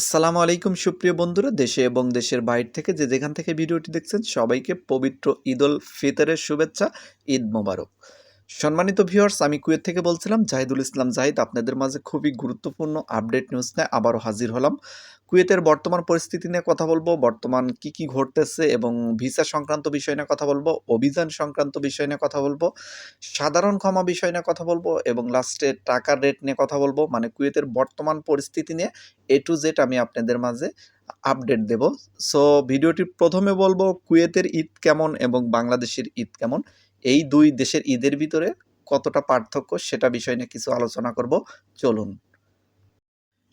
আসসালামু আলাইকুম, সুপ্রিয় বন্ধুরা। দেশে এবং দেশের বাইরে থেকে যে যেখান থেকে ভিডিওটি দেখছেন, সবাইকে পবিত্র ঈদ উল ফিতরের শুভেচ্ছা, ঈদ মোবারক। সম্মানিত ভিউয়ার্স, আমি কুয়েত থেকে বলছিলাম, জাহিদুল ইসলাম জাহিদ আপনাদের মাঝে খুবই গুরুত্বপূর্ণ আপডেট নিউজ নিয়ে আবারও হাজির হলাম। কুয়েতের বর্তমান পরিস্থিতি নিয়ে কথা বলব, বর্তমান কি কি ঘটতেছে এবং ভিসা সংক্রান্ত বিষয় নিয়ে কথা বলব, অভিযান সংক্রান্ত বিষয় নিয়ে কথা বলব, সাধারণ ক্ষমা বিষয় নিয়ে কথা বলব এবং লাস্টে টাকার রেট নিয়ে কথা বলব। মানে কুয়েতের বর্তমান পরিস্থিতি নিয়ে এ টু জেড আমি আপনাদের মাঝে আপডেট দেব। সো ভিডিওটি প্রথমে বলব, কুয়েতের ঈদ কেমন এবং বাংলাদেশের ঈদ কেমন? এই দুই দেশের ঈদের ভিতরে কতটা পার্থক্য সেটা বিষয় নিয়ে কিছু আলোচনা করব। চলুন।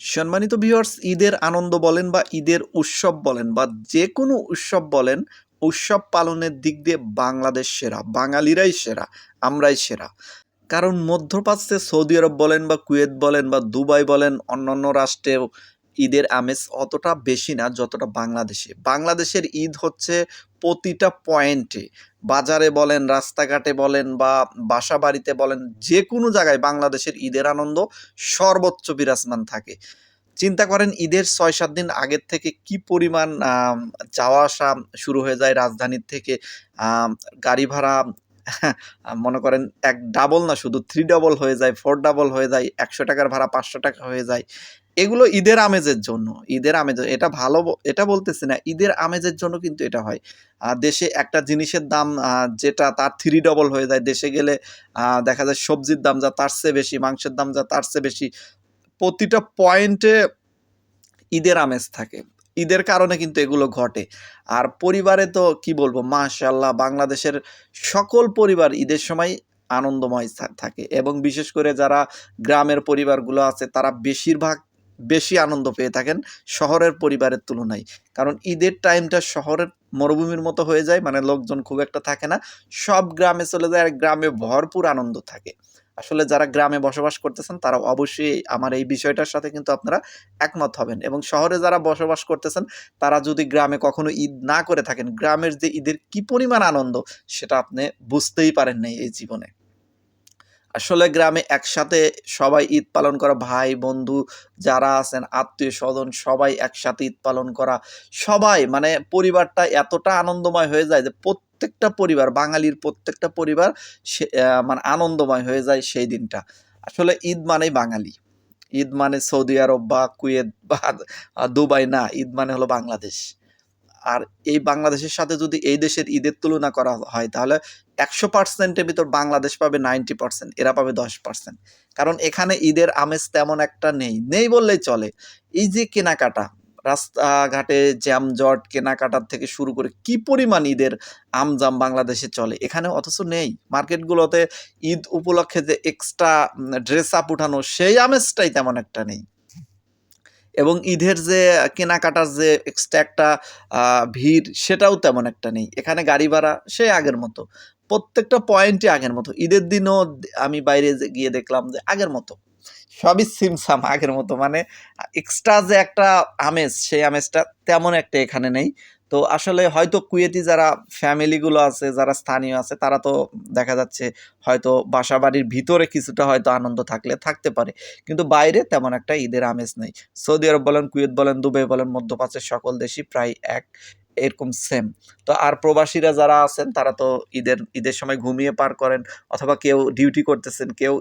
সম্মানিত ভিউয়ার্স ঈদের আনন্দ বলেন বা ঈদের উৎসব বলেন বা যে কোনো উৎসব বলেন, উৎসব পালনের দিক দিয়ে বাংলাদেশ সেরা, বাঙালিরাই সেরা, আমরাই সেরা। কারণ মধ্যপ্রাচ্যে সৌদি আরব বলেন বা কুয়েত বলেন বা দুবাই বলেন, অন্যান্য রাষ্ট্রেও ঈদের আমেজ অতটা বেশি না, যতটা বাংলাদেশে। বাংলাদেশের ঈদ হচ্ছে প্রতিটা পয়েন্টে। বাজারে বলেন, রাস্তাঘাটে বলেন বা বাসা বাড়িতে বলেন যে কোনো জায়গায় বাংলাদেশের ঈদের আনন্দ সর্বোচ্চ বিরাজমান থাকে। চিন্তা করেন ঈদের ছয় সাত দিন আগের থেকে কি পরিমাণ যাওয়া আসা শুরু হয়ে যায় রাজধানীর থেকে। গাড়ি ভাড়া মনে করেন এক ডাবল না, শুধু থ্রি ডাবল হয়ে যায় ফোর ডাবল হয়ে যায়, একশো টাকার ভাড়া পাঁচশো টাকা হয়ে যায়। এগুলো ঈদের আমেজের জন্য, ঈদের আমেজ, এটা ভালো এটা বলতেছি না, ঈদের আমেজের জন্য কিন্তু এটা হয়। দেশে একটা জিনিসের দাম যেটা তার থ্রি ডবল হয়ে যায়। দেশে গেলে দেখা যায় সবজির দাম যা তার চেয়ে বেশি, মাংসের দাম যা তার চেয়ে বেশি। প্রতিটা পয়েন্টে ঈদের আমেজ থাকে। ঈদের কারণে কিন্তু এগুলো ঘটে। আর পরিবারে তো কি বলব মাশাল্লাহ বাংলাদেশের সকল পরিবার ঈদের সময় আনন্দময় থাকে। এবং বিশেষ করে যারা গ্রামের পরিবারগুলো আছে, তারা বেশিরভাগ বেশি আনন্দ পেয়ে থাকেন শহরের পরিবারের তুলনায়। কারণ ঈদের টাইমটা শহরের মরুভূমির মতো হয়ে যায় মানে লোকজন খুব একটা থাকে না। সব গ্রামে চলে যায় আর গ্রামে ভরপুর আনন্দ থাকে। আসলে যারা গ্রামে বসবাস করতেছেন তারা অবশ্যই আমার এই বিষয়টার সাথে কিন্তু আপনারা একমত হবেন। এবং শহরে যারা বসবাস করতেছেন, তারা যদি গ্রামে কখনো ঈদ না করে থাকেন, গ্রামের যে ঈদের কি পরিমাণ আনন্দ, সেটা আপনি বুঝতেই পারেন নাই এই জীবনে। আসলে গ্রামে একসাথে সবাই ঈদ পালন করা, ভাই, বন্ধু যারা আছেন, আত্মীয় স্বজন, সবাই একসাথে ঈদ পালন করা, সবাই মানে পরিবারটা এতটা আনন্দময় হয়ে যায় যে প্রত্যেকটা পরিবার, বাঙালির প্রত্যেকটা পরিবার মানে আনন্দময় হয়ে যায় সেই দিনটা। আসলে ঈদ মানেই বাঙালি। ঈদ মানে সৌদি আরব বা কুয়েত বা দুবাই না, ঈদ মানে হলো বাংলাদেশ। আর এই বাংলাদেশের সাথে যদি এই দেশের ঈদের তুলনা করা হয়, তাহলে একশো পার্সেন্টের ভিতর বাংলাদেশ পাবে নাইনটি পার্সেন্ট এরা পাবে দশ পার্সেন্ট কারণ এখানে ঈদের আমেজ তেমন একটা নেই নেই বললেই চলে। এই যে কেনাকাটা, রাস্তাঘাটে জ্যামজট কেনাকাটার থেকে শুরু করে কি পরিমাণ ঈদের আমজাম বাংলাদেশে চলে, এখানে অথচ নেই। মার্কেটগুলোতে ঈদ উপলক্ষে যে এক্সট্রা ড্রেস আপ উঠানো, সেই আমেজটাই তেমন একটা নেই। এবং ঈদের যে কেনাকাটার যে এক্সট্রা একটা ভিড়, সেটাও তেমন একটা নেই। এখানে গাড়ি ভাড়া, সে আগের মতো। প্রত্যেকটা পয়েন্টই আগের মতো। ঈদের দিনও আমি বাইরে গিয়ে দেখলাম যে আগের মতো। সবই সিমসাম আগের মতো। মানে এক্সট্রা যে একটা আমেজ, সেই আমেজটা তেমন একটা এখানে নেই। তো আসলে হয়তো কুয়েতি যারা ফ্যামিলিগুলো আছে, যারা স্থানীয় আছে, তারা তো দেখা যাচ্ছে হয়তো বাসা বাড়ির ভিতরে কিছুটা হয়তো আনন্দ থাকলে, থাকতে পারে। কিন্তু বাইরে তেমন একটা ঈদের আমেজ নেই। সৌদি আরব বলেন, কুয়েত বলেন, দুবাই বলেন, মধ্যপ্রাচ্যের সকল দেশই প্রায় এক। এরকম সেম তো আর প্রবাসীরা যারা আছেন, তারা তো ঈদের ঈদের সময় ঘুমিয়ে পার করেন, অথবা কেউ ডিউটি করতেছেন, কেউ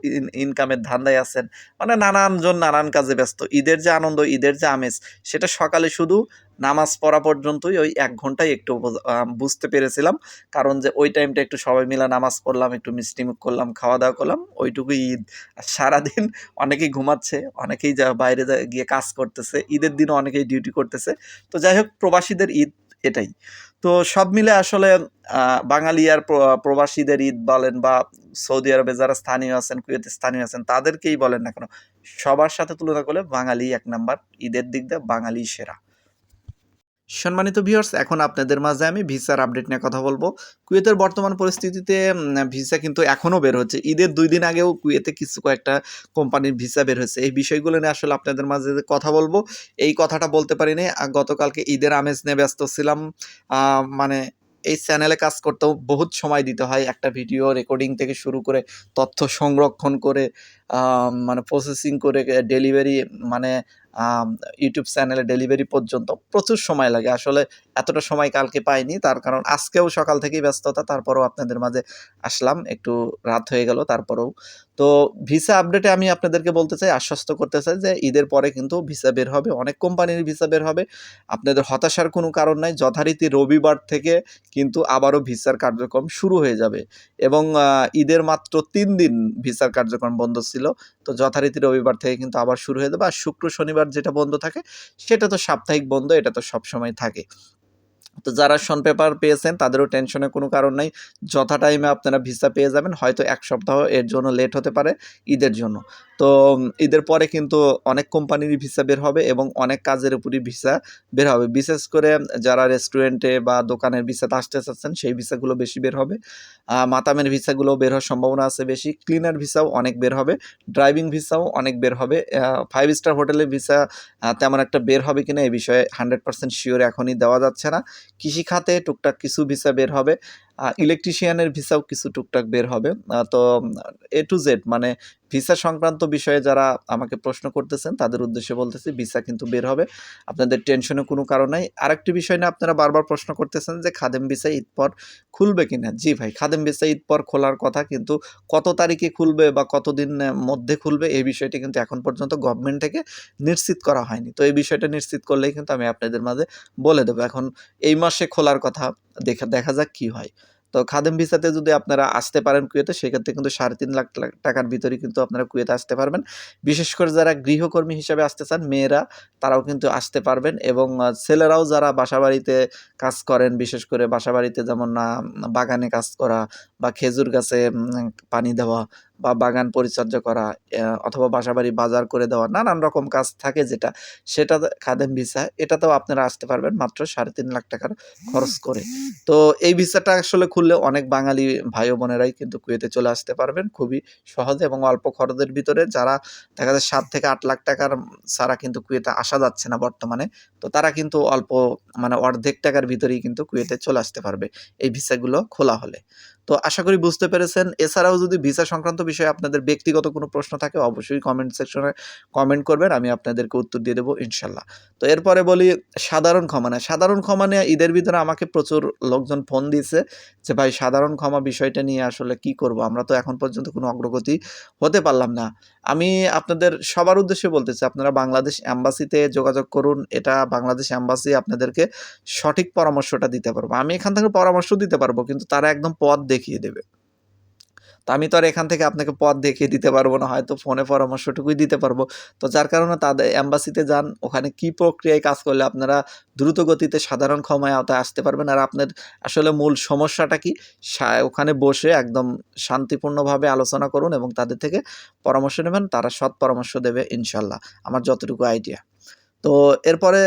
ইনকামের ধান্দায় আছেন মানে নানানজন নানান কাজে ব্যস্ত। ঈদের যে আনন্দ, ঈদের যে আমেজ, সেটা সকালে শুধু নামাজ পড়া পর্যন্তই ওই এক ঘন্টায় একটু বুঝতে পেরেছিলাম। কারণ যে ওই টাইমটা একটু সবাই মিলে নামাজ পড়লাম, একটু মিষ্টি মুখ করলাম খাওয়া দাওয়া করলাম ওইটুকুই ঈদ। আর সারাদিন অনেকেই ঘুমাচ্ছে, অনেকেই যা বাইরে গিয়ে কাজ করতেছে, ঈদের দিনও অনেকেই ডিউটি করতেছে। তো যাই হোক, প্রবাসীদের ঈদ এটাই। তো সব মিলে আসলে বাঙালি আর প্রবাসীদের ঈদ বলেন বা সৌদি আরবে যারা স্থানীয় আছেন, কুয়েতে স্থানীয় আছেন, তাদেরকেই বলেন না কেন? সবার সাথে তুলনা করলে বাঙালি এক নাম্বার, ঈদের দিক দিয়ে বাঙালি সেরা। সম্মানিত ভিউয়ার্স এখন আপনাদের মাঝে আমি ভিসার আপডেট নিয়ে কথা বলব। কুয়েতের বর্তমান পরিস্থিতিতে ভিসা কিন্তু এখনও বের হচ্ছে। ঈদের দুই দিন আগেও কুয়েতে কিছু কয়েকটা কোম্পানির ভিসা বের হয়েছে। এই বিষয়গুলো নিয়ে আসলে আপনাদের মাঝে কথা বলব। এই কথাটা বলতে পারিনি। গতকালকে ঈদের আমেজ নিয়ে ব্যস্ত ছিলাম। মানে এই চ্যানেলে কাজ করতেও বহুত সময় দিতে হয়। একটা ভিডিও রেকর্ডিং থেকে শুরু করে তথ্য সংরক্ষণ করে মানে প্রসেসিং করে ডেলিভারি মানে ইউটিউব চ্যানেলে ডেলিভারি পর্যন্ত প্রচুর সময় লাগে। আসলে এতটা সময় কালকে পাইনি। তার কারণ আজকেও সকাল থেকেই ব্যস্ততা। তারপরেও আপনাদের মাঝে আসলাম। একটু রাত হয়ে গেল তারপরেও। তো ভিসা আপডেটে আমি আপনাদেরকে বলতে চাই, আশ্বস্ত করতে চাই যে ঈদের পরে কিন্তু ভিসা বের হবে। অনেক কোম্পানির ভিসা বের হবে। আপনাদের হতাশার কোনো কারণ নাই। যথারীতি রবিবার থেকে কিন্তু আবারও ভিসার কার্যক্রম শুরু হয়ে যাবে এবং ঈদের মাত্র তিন দিন ভিসার কার্যক্রম বন্ধ ছিল। তো যথারীতি রবিবার থেকে কিন্তু আবার শুরু হয়ে যাবে। আর শুক্র, শনিবার যেটা বন্ধ থাকে সেটা তো সাপ্তাহিক বন্ধ। এটা তো সবসময় থাকে। তো যারা শন পেপার পেয়েছেন, তাদেরও টেনশনের কোনো কারণ নাই। যথা টাইমে আপনারা ভিসা পেয়ে যাবেন। হয়তো এক সপ্তাহ এর জন্য লেট হতে পারে, ঈদের জন্য। তো ঈদের পরে কিন্তু অনেক কোম্পানিরই ভিসা বের হবে এবং অনেক কাজের উপরই ভিসা বের হবে। বিশেষ করে যারা রেস্টুরেন্টে বা দোকানের ভিসাতে আসতে চাচ্ছেন, সেই ভিসাগুলো বেশি বের হবে। মাতামের ভিসাগুলো বের হওয়ার সম্ভাবনা আছে বেশি। ক্লিনার ভিসাও অনেক বের হবে। ড্রাইভিং ভিসাও অনেক বের হবে। ফাইভ স্টার হোটেলের ভিসা তেমন একটা বের হবে কিনা এ বিষয়ে 100% শিওর এখনই দেওয়া যাচ্ছে না। কৃষি খাতে টুকটাক কিছু ভিসা বের হবে। ইলেকট্রিশিয়ানের ভিসাও কিছু টুকটাক বের হবে। তো এ টু জেড মানে ভিসা সংক্রান্ত বিষয়ে যারা আমাকে প্রশ্ন করতেছেন তাদের উদ্দেশ্যে বলতেছি ভিসা কিন্তু বের হবে। আপনাদের টেনশনের কোনো কারণ নাই। আরেকটি বিষয় নিয়ে আপনারা বারবার প্রশ্ন করতেছেন যে খাদেম ভিসা ঈদ পর খুলবে কিনা? জি ভাই, খাদেম ভিসা ঈদ পর খোলার কথা কিন্তু কত তারিখে খুলবে বা কতদিনের মধ্যে খুলবে এই বিষয়টি কিন্তু এখন পর্যন্ত গভর্নমেন্ট থেকে নিশ্চিত করা হয়নি। তো এই বিষয়টা নিশ্চিত করলেই কিন্তু আমি আপনাদের মাঝে বলে দেবো এখন এই মাসে খোলার কথা দেখা দেখা যাক কী হয়। তো খাদেম ভিসাতে যদি আপনারা আসতে পারেন কুয়েতে, সেক্ষেত্রে কিন্তু ৩.৫ লাখ লা, টাকার ভিতরে কিন্তু আপনারা কুয়েতে আসতে পারবেন। বিশেষ করে যারা গৃহকর্মী হিসাবে আসতে চান, মেয়েরা, তারাও কিন্তু আসতে পারবেন এবং ছেলেরাও যারা বাসাবাড়িতে কাজ করেন, বিশেষ করে বাসাবাড়িতে যেমন বাগানে কাজ করা বা খেজুর গাছে পানি দেওয়া বা বাগান পরিচর্যা করা অথবা বাসাবাড়ি বাজার করে দেওয়া, নানান রকম কাজ থাকে যেটা, সেটা খাদেম ভিসা, এটাতেও আপনারা আসতে পারবেন মাত্র ৩.৫ লাখ টাকার খরচ করে। তো এই ভিসাটা আসলে খুললে অনেক বাঙালি ভাই বোনেরাই কিন্তু কুয়েতে চলে আসতে পারবেন খুবই সহজে এবং অল্প খরচের ভিতরে যারা দেখা যায় সাত থেকে আট লাখ টাকার ছাড়া কিন্তু কুয়েতে আসা যাচ্ছে না বর্তমানে। তো তারা কিন্তু অল্প মানে অর্ধেক টাকার ভিতরেই কিন্তু কুয়েতে চলে আসতে পারবে এই ভিসাগুলো খোলা হলে। তো আশা করি বুঝতে পেরেছেন। এছাড়াও যদি ভিসা সংক্রান্ত বিষয়ে আপনাদের ব্যক্তিগত কোনো প্রশ্ন থাকে, অবশ্যই কমেন্ট সেকশনে কমেন্ট করবেন। আমি আপনাদেরকে উত্তর দিয়ে দেবো, ইনশাল্লাহ। তো এরপরে বলি, সাধারণ ক্ষমা নেয়া। সাধারণ ক্ষমা নেয়া, ঈদের ভিতরে আমাকে প্রচুর লোকজন ফোন দিয়েছে যে, ভাই, সাধারণ ক্ষমা বিষয়টা নিয়ে আসলে কি করব? আমরা তো এখন পর্যন্ত কোনো অগ্রগতি হতে পারলাম না। আমি আপনাদের সবার উদ্দেশ্যে বলতে চাই, আপনারা বাংলাদেশ অ্যাম্বাসিতে যোগাযোগ করুন। এটা বাংলাদেশ অ্যাম্বাসি আপনাদেরকে সঠিক পরামর্শটা দিতে পারব। আমি এখান থেকে পরামর্শ দিতে পারব, কিন্তু তারা একদম পথ দেখিয়ে দেবে। তো আমি তো আর এখান থেকে আপনাকে পথ দেখিয়ে দিতে পারব না। হয়তো ফোনে পরামর্শটুকুই দিতে পারব। তো যার কারণে তাদের এম্বাসিতে যান। ওখানে কি প্রক্রিয়ায় কাজ করলে আপনারা দ্রুত গতিতে সাধারণ ক্ষমায় আওতায় আসতে পারবেন। আর আপনার আসলে মূল সমস্যাটা কি? ওখানে বসে একদম শান্তিপূর্ণভাবে আলোচনা করুন এবং তাদের থেকে পরামর্শ নেবেন। তারা সৎ পরামর্শ দেবে ইনশাল্লাহ। আমার যতটুকু আইডিয়া। তো এরপরে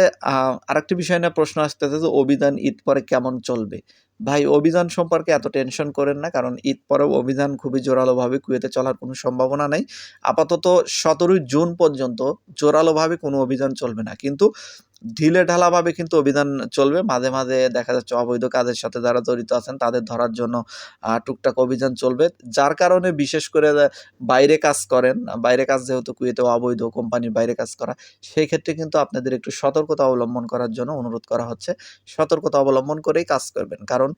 আরেকটি বিষয় নিয়ে প্রশ্ন আসতেছে যে অভিযান ঈদ পরে কেমন চলবে? ভাই, অভিযান সম্পর্কে এত টেনশন করেন না। কারণ ঈদ পরেও অভিযান খুবই জোরালোভাবে কুয়েতে চলার কোনো সম্ভাবনা নেই আপাতত ১৭ই জুন পর্যন্ত জোরালোভাবে কোনো অভিযান চলবে না। কিন্তু ঢিলেঢালাভাবে কিন্তু অভিযান চলবে। মাঝে, মাঝে দেখা যাচ্ছে অবৈধ কাজের সাথে যারা জড়িত আছেন তাদের ধরার জন্য টুকটাক অভিযান চলবে। যার কারণে বিশেষ করে বাইরে কাজ করেন, বাইরে কাজ যেহেতু কুয়েতে অবৈধ কোম্পানির বাইরে কাজ করা, সেই ক্ষেত্রে কিন্তু আপনাদের একটু সতর্কতা অবলম্বন করার জন্য অনুরোধ করা হচ্ছে। সতর্কতা অবলম্বন করেই কাজ করবেন। কারণ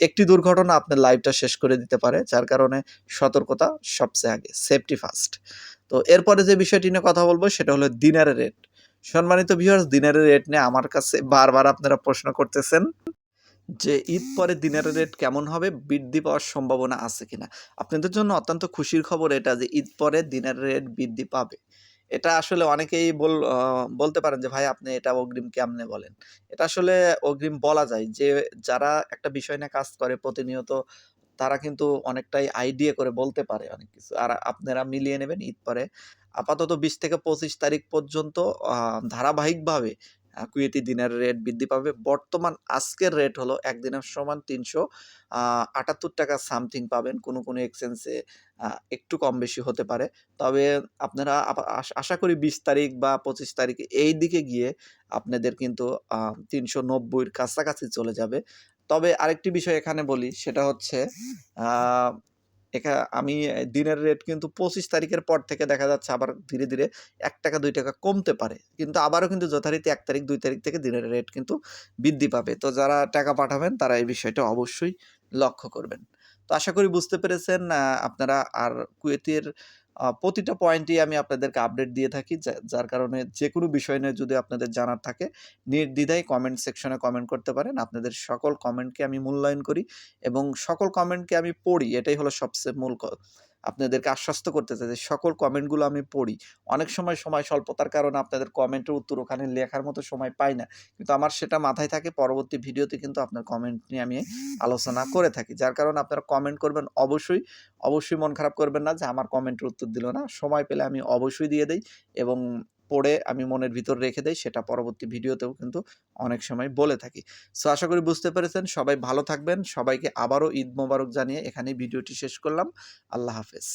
একটি দুর্ঘটনা আপনার লাইফটা শেষ করে দিতে পারে। যার কারণে সতর্কতা সবচেয়ে আগে। Safety first. তো এরপরে যে বিষয়টি নিয়ে কথা বলব সেটা হলো দিনারের রেট। সম্মানিত ভিউয়ার্স দিনের রেট নিয়ে আমার কাছে বারবার আপনারা প্রশ্ন করতেছেন যে ঈদ পরে দিনের রেট কেমন হবে? বৃদ্ধি পাওয়ার সম্ভাবনা আছে কিনা? আপনাদের জন্য অত্যন্ত খুশির খবর এটা যে ঈদ পরে দিনের রেট বৃদ্ধি পাবে। এটা আসলে অনেকেই বল বলতে পারেন যে, ভাই, আপনি এটা অগ্রিম কেমনে বলেন? এটা আসলে অগ্রিম বলা যায় যে, যারা একটা বিষয় নিয়ে কাজ করে প্রতিনিয়ত তারা কিন্তু অনেকটাই আইডিয়া করে বলতে পারে অনেক কিছু। আর আপনারা মিলিয়ে নেবেন ঈদ পরে আপাতত ২০ থেকে ২৫ তারিখ পর্যন্ত ধারাবাহিকভাবে কুয়েতি দিনারের রেট বৃদ্ধি পাবে। বর্তমান আজকের রেট হলো ১ দিনার সমান ৩০০ আ ৭৮ টাকা সামথিং পাবেন। কোনো, কোনো এক্সচেঞ্জে একটু কম বেশি হতে পারে। তবে আপনারা আপা আশা করি ২০ তারিখ বা ২৫ তারিখ এই দিকে গিয়ে আপনাদের কিন্তু আ ৩৯০ র কাছাকাছি চলে যাবে। তবে আরেকটি বিষয় এখানে বলি সেটা হচ্ছে এখা আমি দিনের রেট কিন্তু ২৫ তারিখের পর থেকে দেখা যাচ্ছে আবার ধীরে, ধীরে ৳১ ৳২ কমতে পারে। কিন্তু আবারও কিন্তু যথারীতি এক তারিখ দুই তারিখ থেকে দিনের রেট কিন্তু বৃদ্ধি পাবে। তো যারা টাকা পাঠাবেন তারা এই বিষয়টা অবশ্যই লক্ষ্য করবেন। তো আশা করি বুঝতে পেরেছেন আপনারা আর কুয়েতের প্রতিটা পয়েন্টেই আমি আপনাদেরকে আপডেট দিয়ে থাকি। যার কারণে যে কোনো বিষয় নিয়ে যদি আপনাদের জানার থাকে, নির্দ্বিধায় কমেন্ট সেকশনে কমেন্ট করতে পারেন। আপনাদের সকল কমেন্টকে আমি মূল্যায়ন করি এবং সকল কমেন্টকে আমি পড়ি। এটাই হলো সবচেয়ে মূল আপনাদেরকে আশ্বস্ত করতে চাই যে সকল কমেন্টগুলো আমি পড়ি। অনেক সময়, সময় স্বল্পতার কারণে আপনাদের কমেন্টের উত্তর ওখানে লেখার মতো সময় পাই না। কিন্তু আমার সেটা মাথায় থাকে পরবর্তী ভিডিওতে কিন্তু আপনার কমেন্ট নিয়ে আমি আলোচনা করে থাকি। যার কারণে আপনারা কমেন্ট করবেন অবশ্যই, অবশ্যই মন খারাপ করবেন না যে আমার কমেন্টের উত্তর দিল না। সময় পেলে আমি অবশ্যই দিয়ে দিই এবং পড়ে আমি মনের ভিতর রেখে দেই। সেটা পরবর্তী ভিডিওতেও কিন্তু অনেক সময় বলে থাকি। সো আশা করি বুঝতে পেরেছেন। সবাই ভালো থাকবেন। সবাইকে আবারও ঈদ মোবারক জানিয়ে এখানেই ভিডিওটি শেষ করলাম। আল্লাহ হাফেজ।